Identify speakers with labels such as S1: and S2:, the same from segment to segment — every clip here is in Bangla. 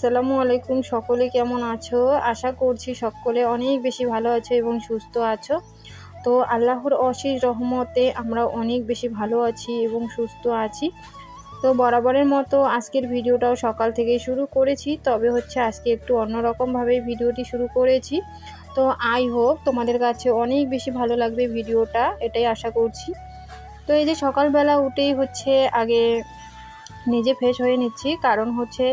S1: আসসালামু আলাইকুম, সকলে কেমন আছো? আশা করছি সকলে অনেক বেশি ভালো আছো এবং সুস্থ আছো। তো আল্লাহর অশেষ রহমতে আমরা অনেক বেশি ভালো আছি এবং সুস্থ আছি। তো বরাবরের মতো আজকের ভিডিওটাও সকাল থেকে শুরু করেছি, তবে হচ্ছে আজকে একটু অন্যরকমভাবে ভিডিওটি শুরু করেছি। তো আই হোপ তোমাদের কাছে অনেক বেশি ভালো লাগবে ভিডিওটা, এটাই আশা করছি। তো এই যে সকালবেলা উঠেই হচ্ছে আগে নিজে ফ্রেশ হয়ে নিচ্ছি। কারণ হচ্ছে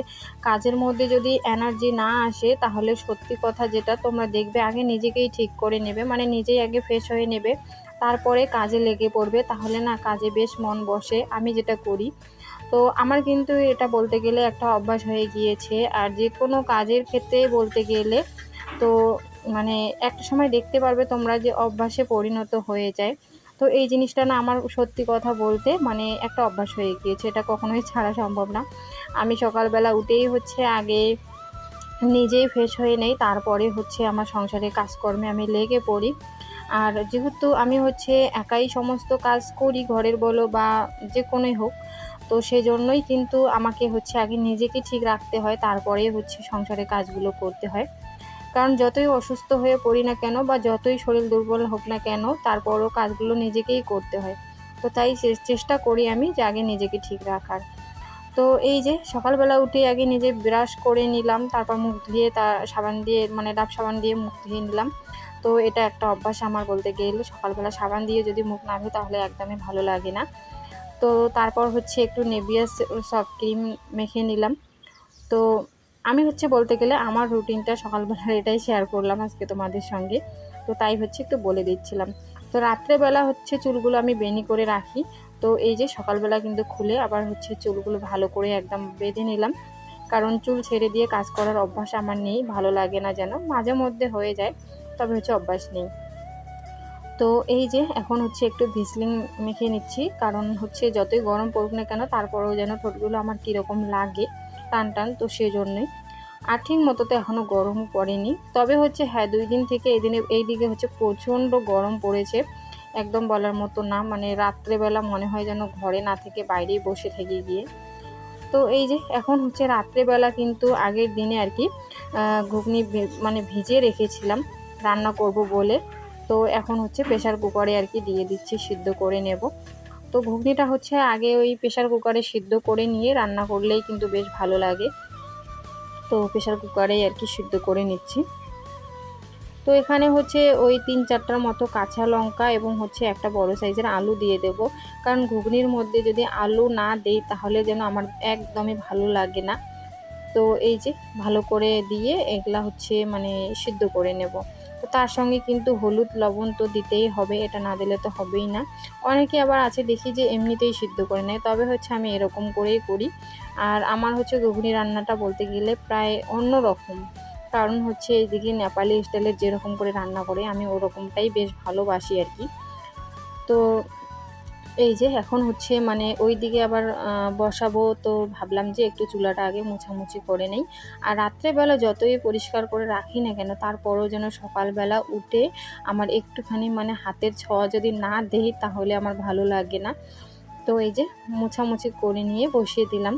S1: কাজের মধ্যে যদি এনার্জি না আসে, তাহলে সত্যি কথা যেটা তোমরা দেখবে, আগে নিজেকেই ঠিক করে নেবে মানে নিজেই আগে ফ্রেশ হয়ে নেবে, তারপরে কাজে লেগে পড়বে, তাহলে না কাজে বেশ মন বসে, আমি যেটা করি। তো আমার কিন্তু এটা বলতে গেলে একটা অভ্যাস হয়ে গিয়েছে, আর যে কোনো কাজের ক্ষেত্রে বলতে গেলে তো মানে একটা সময় দেখতে পারবে তোমরা যে অভ্যাসে পরিণত হয়ে যায়। তো এই জিনিসটা না আমার সত্যি কথা বলতে মানে একটা অভ্যাস হয়ে গিয়েছে, এটা কখনোই ছাড়া সম্ভব না। আমি সকালবেলা উঠেই হচ্ছে আগে নিজেই ফ্রেশ হয়ে নেই, তারপরে হচ্ছে আমার সংসারে কাজকর্মে আমি লেগে পড়ি। আর যেহেতু আমি হচ্ছে একাই সমস্ত কাজ করি, ঘরের বলো বা যে কোনোই হোক, তো সেই জন্যই কিন্তু আমাকে হচ্ছে আগে নিজেকে ঠিক রাখতে হয়, তারপরে হচ্ছে সংসারের কাজগুলো করতে হয়। কারণ যতই অসুস্থ হয়ে পড়ি না কেন বা যতই শরীর দুর্বল হোক না কেন, তারপরও কাজগুলো নিজেকেই করতে হয়। তো তাই চেষ্টা করি আমি যে আগে নিজেকে ঠিক রাখার। তো এই যে সকালবেলা উঠে আগে নিজে ব্রাশ করে নিলাম, তারপর মুখ ধুয়ে তা সাবান দিয়ে মানে ডাব সাবান দিয়ে মুখ ধুয়ে নিলাম। তো এটা একটা অভ্যাস আমার বলতে গেলে, সকালবেলা সাবান দিয়ে যদি মুখ না ধুই তাহলে একদমই ভালো লাগে না। তো তারপর হচ্ছে একটু নেভিয়াস সফট ক্রিম মেখে নিলাম। তো আমি হচ্ছে বলতে গেলে আমার রুটিনটা সকালবেলার এটাই শেয়ার করলাম আজকে তোমাদের সঙ্গে। তো তাই হচ্ছে একটু বলে দিচ্ছিলাম। তো রাত্রেবেলা হচ্ছে চুলগুলো আমি বেনি করে রাখি। তো এই যে সকালবেলা কিন্তু খুলে আবার হচ্ছে চুলগুলো ভালো করে একদম বেঁধে নিলাম। কারণ চুল ছেড়ে দিয়ে কাজ করার অভ্যাস আমার নেই, ভালো লাগে না যেন। মাঝে মধ্যে হয়ে যায়, তবে হচ্ছে অভ্যাস নেই। তো এই যে এখন হচ্ছে একটু ভিসলিং মেখে নিচ্ছি। কারণ হচ্ছে যতই গরম পড়ুক না কেন, তারপরেও যেন ঠোঁটগুলো আমার কীরকম লাগে। টান টান তো সেই জন্যই আর ঠিক মতো তো এখনও গরম পড়েনি। তবে হচ্ছে হ্যাঁ দুই দিন থেকে এই দিনে, এই দিকে হচ্ছে প্রচণ্ড গরম পড়েছে। একদম বলার মতো না মানে রাত্রেবেলা মনে হয় যেন ঘরে না থেকে বাইরেই বসে থেকে গিয়ে। তো এই যে এখন হচ্ছে রাত্রেবেলা কিন্তু আগের দিনে আর কি ঘুগনি মানে ভিজিয়ে রেখেছিলাম, রান্না করব বলে। তো এখন হচ্ছে প্রেশার কুকারে আর কি দিয়ে দিচ্ছি, সিদ্ধ করে নেব। তো ঘুগনিটা হচ্ছে আগে ওই প্রেশার কুকারে সিদ্ধ করে নিয়ে রান্না করলেই কিন্তু বেশ ভালো লাগে। তো প্রেশার কুকারেই আর কি সিদ্ধ করে নিচ্ছি। তো এখানে হচ্ছে ওই তিন চারটার মতো কাঁচা লঙ্কা এবং হচ্ছে একটা বড় সাইজের আলু দিয়ে দেব। কারণ ঘুগনির মধ্যে যদি আলু না দেই তাহলে যেন আমার একদমই ভালো লাগে না। তো এই যে ভালো করে দিয়ে এগুলা হচ্ছে মানে সিদ্ধ করে নেব। তার সঙ্গে কিন্তু হলুদ লবণ তো দিতেই হবে, এটা না দিলে তো হবেই না। অনেকে আবার আছে দেখি যে এমনিতেই সিদ্ধ করে নেয়, তবে হচ্ছে আমি এরকম করেই করি। আর আমার হচ্ছে ঘুগনি রান্নাটা বলতে গেলে প্রায় অন্য রকম কারণ হচ্ছে এইদিকে নেপালি স্টাইলের যেরকম করে রান্না করে, আমি ওরকমটাই বেশ ভালোবাসি আর কি। তো এই যে এখন হচ্ছে মানে ওই দিকে আবার বসাবো তো ভাবলাম যে একটু চুলাটা আগে মোছামুছি করে নেই। আর রাত্রেবেলা যতই পরিষ্কার করে রাখি না কেন, তারপরও যেন সকালবেলা উঠে আমার একটুখানি মানে হাতের ছোঁয়া যদি না দেই, তাহলে আমার ভালো লাগে না। তো এই যে মোছামুছি করে নিয়ে বসিয়ে দিলাম।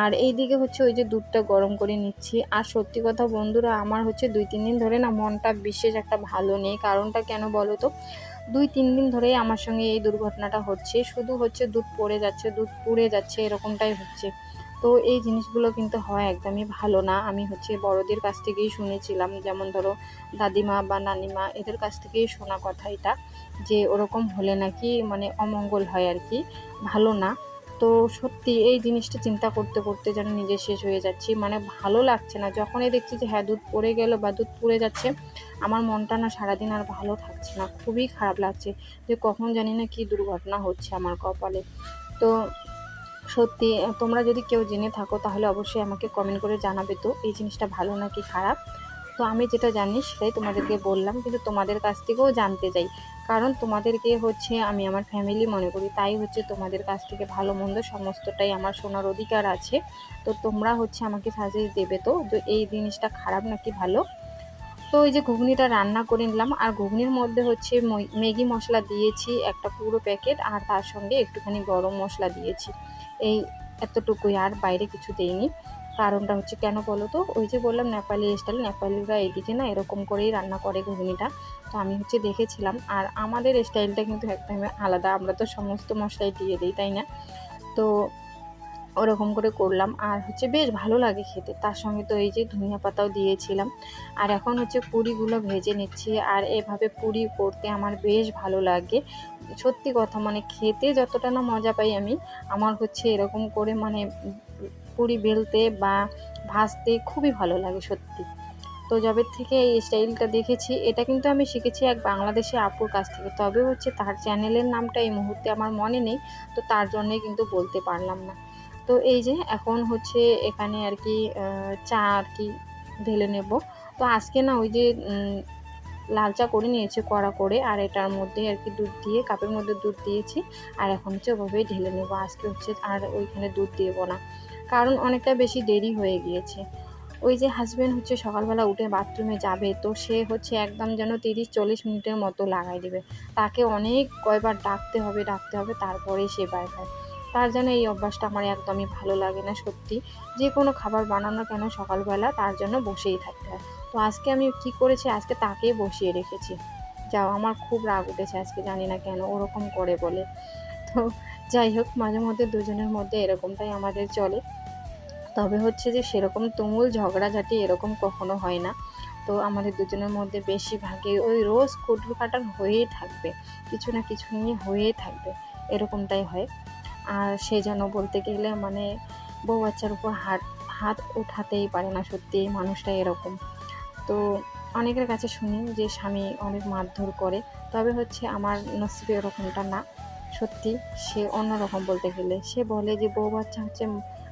S1: আর এই দিকে হচ্ছে ওই যে দুধটা গরম করে নিচ্ছি। আর সত্যি কথা বন্ধুরা, আমার হচ্ছে দুই, তিন দিন ধরে না মনটা বিশেষ একটা ভালো নেই। কারণটা কেন বলো তো? দুই, তিন দিন ধরেই আমার সঙ্গে এই দুর্ঘটনাটা হচ্ছে। শুধু হচ্ছে দুধ পড়ে যাচ্ছে, দুধ পুড়ে যাচ্ছে, এরকমটাই হচ্ছে। তো এই জিনিসগুলো কিন্তু হয় একদমই ভালো না। আমি হচ্ছে বড়দের কাছ থেকেই শুনেছিলাম, যেমন ধরো দাদিমা বা নানিমা, এদের কাছ থেকেই শোনা কথা এটা, যে ওরকম হলে নাকি মানে অমঙ্গল হয় আর কি। ভালো না। তো সত্যি এই জিনিসটা চিন্তা করতে করতে যেন নিজে শেষ হয়ে যাচ্ছি। মানে ভালো লাগছে না। যখনই দেখছি যে হ্যাঁ দুধ পড়ে গেল বা দুধ পুড়ে যাচ্ছে, আমার মনটা না সারাদিন আর ভালো থাকছে না। খুবই খারাপ লাগছে যে, কখন জানি না কি দুর্ঘটনা হচ্ছে আমার কপালে। তো সত্যি, তোমরা যদি কেউ জেনে থাকো, তাহলে অবশ্যই আমাকে কমেন্ট করে জানাবে তো, এই জিনিসটা ভালো নাকি খারাপ? তো আমি যেটা জানি সেটাই তোমাদেরকে বললাম, কিন্তু তোমাদের কাছ থেকেও জানতে চাই। কারণ তোমাদেরকে হচ্ছে আমি আমার ফ্যামিলি মনে করি, তাই হচ্ছে তোমাদের কাছ থেকে ভালো মন্দ সমস্তটাই আমার শোনার অধিকার আছে। তো তোমরা হচ্ছে আমাকে সাজেস্ট দেবে তো, যে এই জিনিসটা খারাপ নাকি ভালো? তো এই যে ঘুগনিটা রান্না করে নিলাম, আর ঘুগনির মধ্যে হচ্ছে ম্যাগি মশলা দিয়েছি একটা পুরো প্যাকেট আর তার সঙ্গে একটুখানি গরম মশলা দিয়েছি। এই এতটুকুই, আর বাইরে কিছু দেইনি। কারণটা হচ্ছে কেন বলো তো? ওই যে বললাম নেপালি স্টাইল, নেপালিরা এদিকে না এরকম করেই রান্না করে ঘুগনিটা। তো আমি হচ্ছে দেখেছিলাম আর আমাদের স্টাইলটা কিন্তু একদমই আলাদা। আমরা তো সমস্ত মশলাই দিয়ে দিই, তাই না? তো ওরকম করে করলাম আর হচ্ছে বেশ ভালো লাগে খেতে। তার সঙ্গে তো এই যে ধনিয়া পাতাও দিয়েছিলাম। আর এখন হচ্ছে পুরিগুলো ভেজে নিচ্ছি আর এভাবে পুরি করতে আমার বেশ ভালো লাগে। সত্যি কথা মানে খেতে যতটা না মজা পাই আমি, আমার হচ্ছে এরকম করে মানে পুরি বেলতে বা ভাজতে খুবই ভালো লাগে সত্যি। তো জবের থেকে এই স্টাইলটা দেখেছি, এটা কিন্তু আমি শিখেছি এক বাংলাদেশি আপুর কাছ থেকে। তবে হচ্ছে তার চ্যানেলের নামটা এই মুহূর্তে আমার মনে নেই, তো তার জন্যই কিন্তু বলতে পারলাম না। তো এই যে এখন হচ্ছে এখানে আর কি চা আর কি ঢেলে নেব। তো আজকে না ওই যে লাল চা করে নিয়েছি কড়া করে, আর এটার মধ্যে আর কি দুধ দিয়ে, কাপের মধ্যে দুধ দিয়েছি, আর এখন হচ্ছে ওভাবেই ঢেলে নেব। আজকে হচ্ছে আর ওইখানে দুধ দেবো না, কারণ অনেকটা বেশি দেরি হয়ে গিয়েছে। ওই যে হাজব্যান্ড হচ্ছে সকালবেলা উঠে বাথরুমে যাবে, তো সে হচ্ছে একদম যেন তিরিশ চল্লিশ মিনিটের মতো লাগাই দেবে। তাকে অনেক কয়বার ডাকতে হবে ডাকতে হবে তারপরে সে বাইর হয়। তার যেন এই অভ্যাসটা আমার একদমই ভালো লাগে না সত্যি। যে কোনো খাবার বানানো কেন সকালবেলা, তার জন্য বসেই থাকতে হয়। তো আজকে আমি কি করেছি? আজকে তাকেই বসিয়ে রেখেছি। যাও, আমার খুব রাগ উঠেছে আজকে, জানি না কেন, ওরকম করে বলে। তো যাই হোক, মাঝে মধ্যে দুজনের মধ্যে এরকমটাই আমাদের চলে। তবে হচ্ছে যে, সেরকম তুমুল ঝগড়াঝাটি এরকম কখনো হয় না। তো আমাদের দুজনের মধ্যে বেশিরভাগই ওই রোজ কুটুর কাটার হয়েই থাকবে। কিছু না কিছু নিয়ে হয়েই থাকবে, এরকমটাই হয়। আর সেই জন্য বলতে গেলে মানে বউ বাচ্চার উপর হাত হাত উঠাতেই পারে না সত্যি মানুষটা এরকম। তো অনেকের কাছে শুনি যে স্বামী অনেক মারধর করে, তবে হচ্ছে আমার নসিবে এরকমটা না। সত্যি, সে অন্যরকম বলতে গেলে। সে বলে যে, বউ বাচ্চা হচ্ছে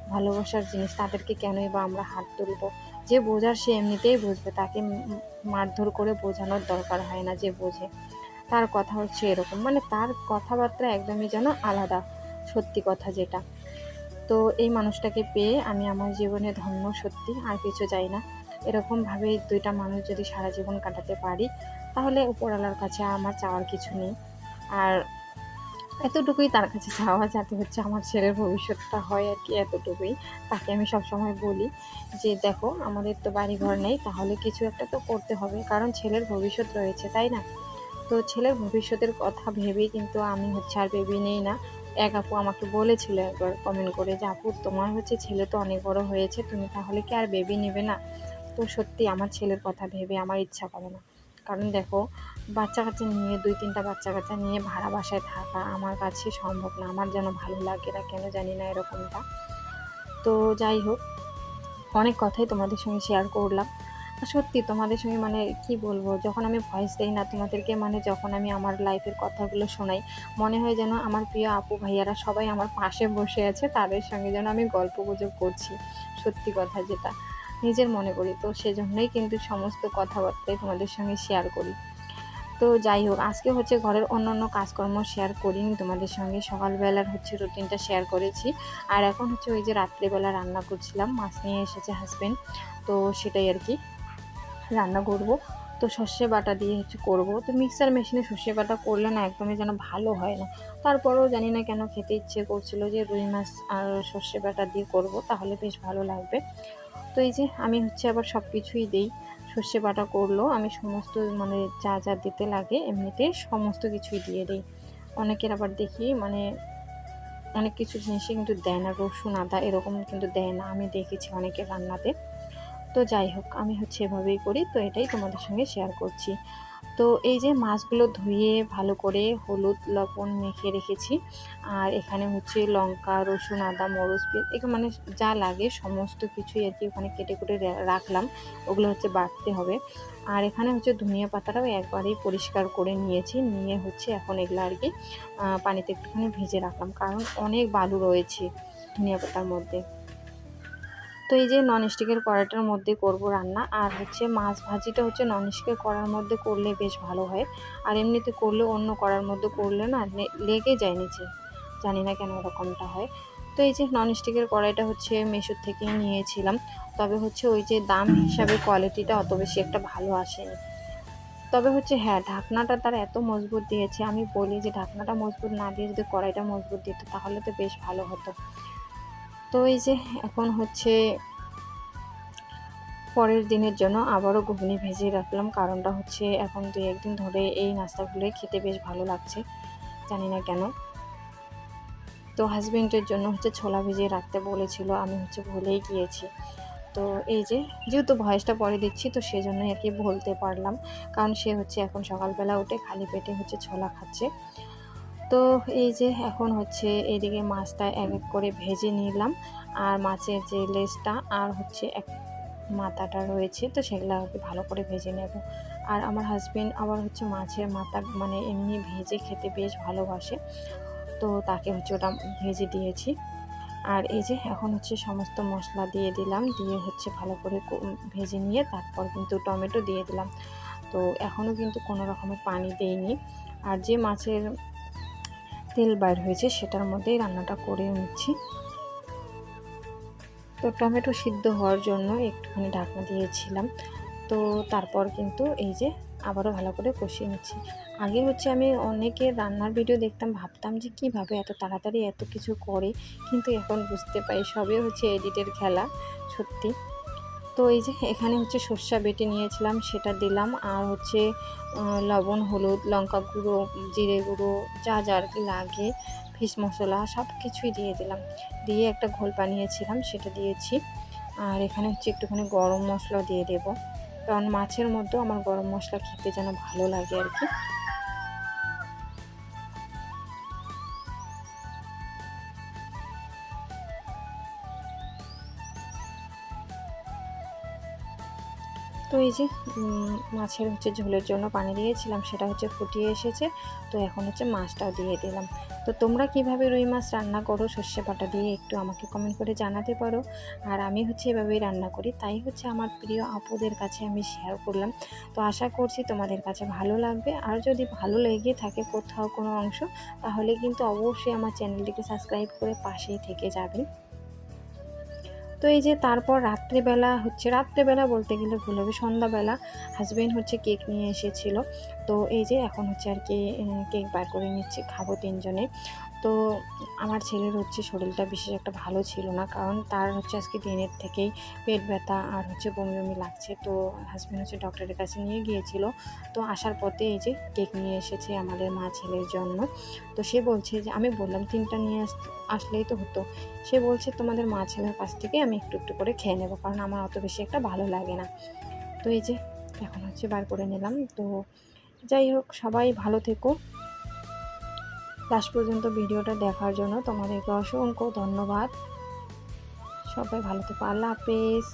S1: ভালোবাসার জিনিস, তাদেরকে কেনই বা আমরা হাত তুলব? যে বোঝার সে এমনিতেই বুঝবে, তাকে মারধর করে বোঝানোর দরকার হয় না যে বোঝে। তার কথা হচ্ছে এরকম। মানে তার কথাবার্তা একদমই যেন আলাদা, সত্যি কথা যেটা। তো এই মানুষটাকে পেয়ে আমি আমার জীবনে ধন্য, সত্যি, আর কিছু চাই না। এরকমভাবে দুইটা মানুষ যদি সারা জীবন কাটাতে পারি, তাহলে উপরওয়ালার কাছে আমার চাওয়ার কিছু নেই। আর এতটুকুই তার কাছে চাওয়া যাতে হচ্ছে আমার ছেলের ভবিষ্যৎটা হয় আর কি, এতটুকুই। তাকে আমি সবসময় বলি যে, দেখো, আমাদের তো বাড়ি ঘর নেই, তাহলে কিছু একটা তো করতে হবে। কারণ ছেলের ভবিষ্যৎ রয়েছে, তাই না? তো ছেলের ভবিষ্যতের কথা ভেবেই কিন্তু আমি হচ্ছে আর ভেবে নেই না। এক আপু আমাকে বলেছিল একবার কমেন্ট করে যে, আপু, তোমার হচ্ছে ছেলে তো অনেক বড় হয়েছে, তুমি তাহলে কি আর বেবি নেবে না? তো সত্যি আমার ছেলের কথা ভেবে আমার ইচ্ছা করে না। কারণ দেখো বাচ্চা কাচ্চা নিয়ে, দুই তিনটা বাচ্চা কাচ্চা নিয়ে ভাড়া বাসায় থাকা আমার কাছে সম্ভব না। আমার যেন ভালো লাগে না, কেন জানি না এরকমটা। তো যাই হোক, অনেক কথাই তোমাদের সঙ্গে শেয়ার করলাম। সত্যি তোমাদের সঙ্গে মানে কি বলব, যখন আমি ভয়েস দিই না, তোমাদেরকে মানে যখন আমি আমার লাইফের কথাগুলো শোনাই, মনে হয় যেন আমার প্রিয় আপু ভাইয়ারা সবাই আমার পাশে বসে আছে, তাদের সঙ্গে যেন আমি গল্প গুজব করছি। সত্যি কথা যেটা। নিজের মনে করি। তো সেজন্যই কিন্তু সমস্ত কথাবার্তাই তোমাদের সঙ্গে শেয়ার করি। তো যাই হোক, আজকে হচ্ছে ঘরের অন্য অন্য কাজকর্ম শেয়ার করিনি তোমাদের সঙ্গে। সকালবেলার হচ্ছে রুটিনটা শেয়ার করেছি। আর এখন হচ্ছে ওই যে রাত্রিবেলা রান্না করছিলাম, মাছ নিয়ে এসেছে হাজব্যান্ড তো সেটাই আর কি রান্না করব। তো সর্ষে বাটা দিয়ে হচ্ছে করব। তো মিক্সার মেশিনে সর্ষে বাটা করলে না একদমই যেন ভালো হয় না। তারপরেও জানি না কেন খেতে ইচ্ছে করছিল যে রুই মাছ আর সর্ষে বাটা দিয়ে করব, তাহলে বেশ ভালো লাগবে। এই যে আমি হচ্ছে আবার সব কিছুই দিই। সর্ষে বাটা করল, আমি সমস্ত মানে যা যা দিতে লাগে এমনিতে সমস্ত কিছুই দিয়ে দিই। অনেকের আবার দেখি মানে অনেক কিছু জিনিসই কিন্তু দেয় না, রসুন, আদা এরকম কিন্তু দেয় না, আমি দেখেছি অনেকের রান্নাতে। তো যাই হোক, আমি হচ্ছে এভাবেই করি, তো এটাই তোমাদের সঙ্গে শেয়ার করছি। তো এই যে মাছগুলো ধুয়ে ভালো করে হলুদ, লবণ মেখে রেখেছি। আর এখানে হচ্ছে লঙ্কা, রসুন, আদা মরচ এগুলো মানে যা লাগে সমস্ত কিছুই আর কি ওখানে কেটে কুটে রাখলাম। ওগুলো হচ্ছে বাটতে হবে। আর এখানে হচ্ছে ধনিয়া পাতাটাও একবারেই পরিষ্কার করে নিয়েছি। নিয়ে হচ্ছে এখন এগুলো আর কি পানিতে একটুখানি ভেজে রাখলাম। কারণ অনেক বালু রয়েছে ধনিয়া পাতার মধ্যে। তো এই যে ননস্টিকের কড়াইটার মধ্যে করব রান্না, আর হচ্ছে মাছ ভাজিটা হচ্ছে ননস্টিকের কড়ার মধ্যে করলে বেশ ভালো হয়। আর এমনিতে করলে অন্য কড়ার মধ্যে করলে না লেগে যায় নিচে। জানি না কেন এরকমটা হয়। তো এই যে ননস্টিকের কড়াইটা হচ্ছে মেশোর থেকে নিয়েছিলাম। তবে হচ্ছে ওই যে দাম হিসাবে কোয়ালিটিটা অত বেশি একটা ভালো আসেনি। তবে হচ্ছে হ্যাঁ ঢাকনাটা তার এত মজবুত দিয়েছে, আমি বলি যে ঢাকনাটা মজবুত না দিয়ে যদি কড়াইটা মজবুত দিত তাহলে তো বেশ ভালো হতো। তো এই যে এখন হচ্ছে পরের দিনের জন্য আবারও ঘুগনি ভেজে রাখলাম। কারণটা হচ্ছে এখন দুই একদিন ধরে এই নাস্তাগুলোই খেতে বেশ ভালো লাগছে, জানি না কেন। তো হাজব্যান্ডের জন্য হচ্ছে ছোলা ভিজিয়ে রাখতে বলেছিল, আমি হচ্ছে ভুলেই গিয়েছি। তো এই যে যেহেতু ভয়েসটা পরে দিচ্ছি, তো সেই জন্যই আর কি বলতে পারলাম। কারণ সে হচ্ছে এখন সকালবেলা উঠে খালি পেটে হচ্ছে ছোলা খাচ্ছে। তো এই যে এখন হচ্ছে এদিকে মাছটা এক এক করে ভেজে নিলাম। আর মাছের যে লেজটা আর হচ্ছে এক মাথাটা রয়েছে, তো সেগুলো ভালো করে ভেজে নেব। আর আমার হাজবেন্ড আবার হচ্ছে মাছের মাথা মানে এমনি ভেজে খেতে বেশ ভালোবাসে, তো তাকে হচ্ছে ওটা ভেজে দিয়েছি। আর এই যে এখন হচ্ছে সমস্ত মশলা দিয়ে দিলাম, দিয়ে হচ্ছে ভালো করে ভেজে নিয়ে তারপর কিন্তু টমেটো দিয়ে দিলাম। তো এখনও কিন্তু কোনো রকমের পানি দেইনি। আর যে মাছের তেল বাইর হয়েছে, সেটার মধ্যেই রান্নাটা করে নিচ্ছি। তো টমেটো সিদ্ধ হওয়ার জন্য একটুখানি ঢাকনা দিয়েছিলাম। তো তারপর কিন্তু এই যে আবারও ভালো করে কষিয়ে নিচ্ছি। আগে হচ্ছে আমি অনেকের রান্নার ভিডিও দেখতাম, ভাবতাম যে কীভাবে এত তাড়াতাড়ি এত কিছু করে, কিন্তু এখন বুঝতে পারি সবই হচ্ছে এডিটের খেলা, সত্যি। তো এই যে এখানে হচ্ছে সর্ষা বেটে নিয়েছিলাম, সেটা দিলাম। আর হচ্ছে লবণ, হলুদ, লঙ্কা গুঁড়ো, জিরে গুঁড়ো, যা যা আর কি লাগে, ফিশ মশলা সব কিছুই দিয়ে দিলাম। দিয়ে একটা ঘোল বানিয়েছিলাম, সেটা দিয়েছি। আর এখানে হচ্ছে একটুখানি গরম মশলা দিয়ে দেব। কারণ মাছের মধ্যেও আমার গরম মশলা খেতে যেন ভালো লাগে আর কি। তো এই যে মাছের হচ্ছে ঝোলের জন্য পানি দিয়েছিলাম, সেটা হচ্ছে ফুটিয়ে এসেছে। তো এখন হচ্ছে মাছটাও দিয়ে দিলাম। তো তোমরা কীভাবে রুই মাছ রান্না করো, সর্ষে বাটা দিয়ে একটু আমাকে কমেন্ট করে জানাতে পারো। আর আমি হচ্ছে এভাবেই রান্না করি, তাই হচ্ছে আমার প্রিয় আপুদের কাছে আমি শেয়ার করলাম। তো আশা করছি তোমাদের কাছে ভালো লাগবে। আর যদি ভালো লেগে থাকে কোথাও কোনো অংশ, তাহলে কিন্তু অবশ্যই আমার চ্যানেলটিকে সাবস্ক্রাইব করে পাশেই থেকে যাবেন। তো এই যে তারপর রাত্রেবেলা হচ্ছে, রাত্রেবেলা বলতে গেলে ভুল হবে, সন্ধ্যাবেলা হাজব্যান্ড হচ্ছে কেক নিয়ে এসেছিল। তো এই যে এখন হচ্ছে আর কি কেক বার করে নিচ্ছে, খাব তিনজনে। তো আমার ছেলের হচ্ছে শরীরটা বিশেষ একটা ভালো ছিল না। কারণ তার হচ্ছে আজকে দিনের থেকেই পেট ব্যথা আর হচ্ছে বমি বমি লাগছে। তো হাজব্যান্ড হচ্ছে ডক্টরের কাছে নিয়ে গিয়েছিল। তো আসার পথে এই যে কেক নিয়ে এসেছে আমাদের মা ছেলের জন্য। তো সে বলছে যে, আমি বললাম, তিনটা নিয়ে আস, আসলেই তো হতো। সে বলছে, তোমাদের মা ছেলের কাছ থেকে আমি একটু একটু করে খেয়ে নেব, কারণ আমার অত বেশি একটা ভালো লাগে না। তো এই যে এখন হচ্ছে বার করে নিলাম। তো যাই হোক, সবাই ভালো থেকো। লাস্ট পর্যন্ত ভিডিওটা দেখার জন্য তোমাদেরকে অসংখ্য ধন্যবাদ। সবাই ভালো থেকো। আল্লাহ হাফেজ।